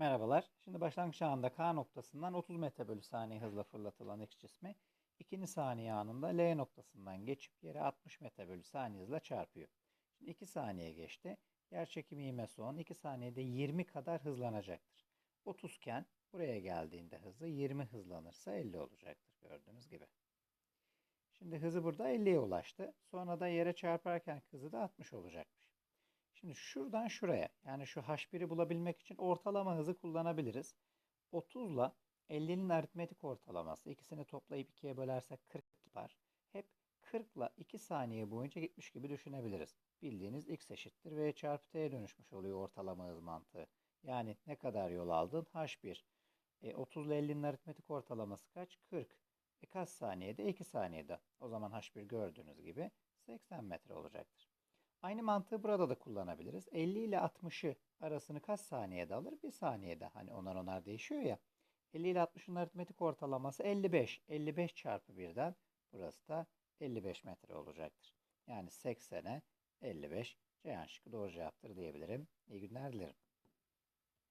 Merhabalar. Şimdi başlangıç anında K noktasından 30 metre bölü saniye hızla fırlatılan X cismi ikinci saniye anında L noktasından geçip yere 60 metre bölü saniye hızla çarpıyor. Şimdi 2 saniye geçti. Yerçekimi ivmesi 10. 2 saniyede 20 kadar hızlanacaktır. 30 iken buraya geldiğinde hızı 20 hızlanırsa 50 olacaktır gördüğünüz gibi. Şimdi hızı burada 50'ye ulaştı. Sonra da yere çarparken hızı da 60 olacakmış. Şimdi şuradan şuraya yani şu H1'i bulabilmek için ortalama hızı kullanabiliriz. 30 ile 50'nin aritmetik ortalaması ikisini toplayıp 2'ye bölersek 40 yapar. Hep 40 ile 2 saniye boyunca gitmiş gibi düşünebiliriz. Bildiğiniz x eşittir v çarpı t'ye dönüşmüş oluyor ortalama hız mantığı. Yani ne kadar yol aldın? H1. E, 30 ile 50'nin aritmetik ortalaması kaç? 40. E kaç saniyede? 2 saniyede. O zaman H1 gördüğünüz gibi 80 metre olacaktır. Aynı mantığı burada da kullanabiliriz. 50 ile 60'ı arasını kaç saniyede alır? 1 saniyede. Hani onar onar değişiyor ya. 50 ile 60'ın aritmetik ortalaması 55. 55 çarpı 1'den burası da 55 metre olacaktır. Yani 80'e 55 Ceyhan şıkkı doğru cevaptır diyebilirim. İyi günler dilerim.